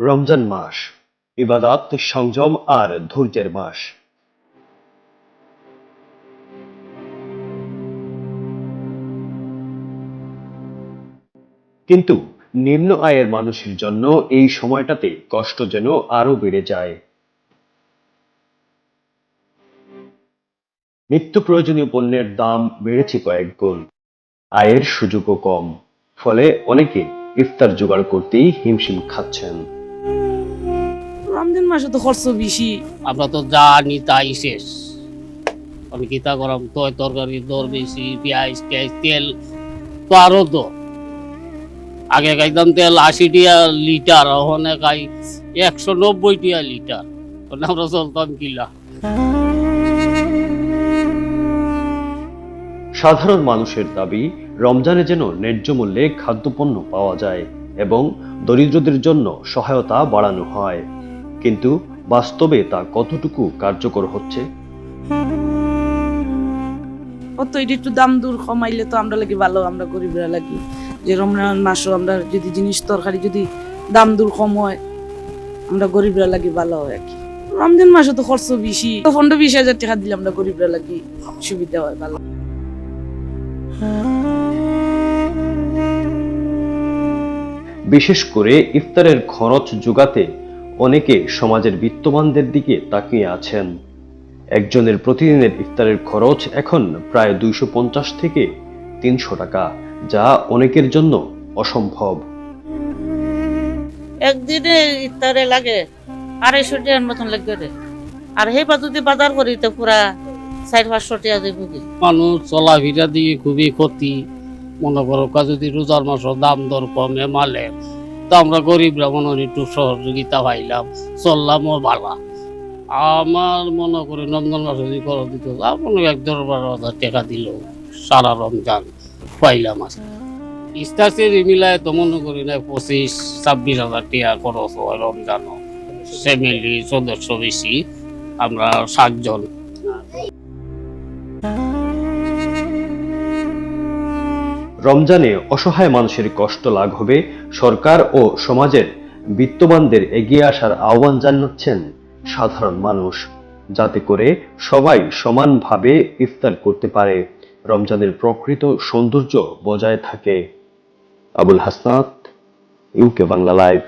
রমজান মাস, ইবাদত, সংযম আর ধৈর্যের মাস। কিন্তু নিম্ন আয়ের মানুষের জন্য এই সময়টাতে কষ্ট যেন আরও বেড়ে যায়। নিত্য প্রয়োজনীয় পণ্যের দাম বেড়েছে কয়েক গুণ। আয়ের সুযোগও কম, ফলে অনেকে ইফতার জোগাড় করতেই হিমশিম খাচ্ছেন। মাসে তো খরচ বেশি। আমরা তো যা আনি তাই শেষ। আমি কিতা করাম তয় তরকারির দর বেশি পেঁয়াজ টেয়াজ তেল তো আরও তো। আগে খাইতাম তেল আশি টিয়া লিটার ওখানে খাই একশো নব্বই টিয়া লিটার। ওখানে আমরা চলতাম কিলা। সাধারণ মানুষের দাবি রমজানে যেন ন্যায্য মূল্যে খাদ্যপণ্য পাওয়া যায় এবং দরিদ্রদের জন্য সহায়তা বাড়ানো হয়। কিন্তু বাস্তবে তা কতটুকু কার্যকর হচ্ছে? অত এটা একটু দাম দূর কমাইলে তো আমরা লাগি ভালো আমরা গরিবরা লাগি। যে রমজান মাসও আমরা যদি জিনিস তরকারি যদি দাম দূর কম হয় আমরা গরিবরা লাগি ভালো হয় আর কি। রমজান মাসে তো খরচ বেশি তো পনেরো বিশ হাজার টাকা দিলে আমরা গরিবরা লাগি সুবিধা হয় ভালো। বিশেষ করে ইফতারের খরচ যোগাতে অনেকে সমাজের বিত্তবানদের দিকে তাকিয়ে আছেন। একজনের প্রতিদিনের ইফতারের খরচ এখন প্রায় দুইশো পঞ্চাশ থেকে তিনশো টাকা যা অনেকের জন্য অসম্ভব। একদিনে ইফতারে লাগে আড়াইশো টাকার মতন লাগবে রে। আর সেই যদি বাজার করি তো পুরা চার পাঁচশো টাকা দেবো কি? মানুষ চলাফেরা দিয়ে খুবই ক্ষতি। মনে করো যদি রোজার মাসের দাম দর কমে মালে তো আমরা গরিবরা মনে হয় একটু সহযোগিতা পাইলাম চললামও ভালা আমার মনে করি নন্দন যদি খরচ দিত মনে এক দেড় বারো হাজার টাকা দিল, সারা রমজান পাইলাম আছে ইস্তার সেরি মিলায় তো মনে করি না পঁচিশ, ছাব্বিশ হাজার টাকা খরচ হয় রমজানও। ফ্যামিলি, সদস্য বেশি, আমরা সাতজন। রমজানে অসহায় মানুষের কষ্ট লাঘবে, সরকার ও সমাজের বিত্তবানদের এগিয়ে আসার আহ্বান জানাচ্ছেন সাধারণ মানুষ, যাতে করে সবাই সমানভাবে ইফতার করতে পারে। রমজানের প্রকৃত সৌন্দর্য বজায় থাকে। Abul Hasnat, UK Bangla live.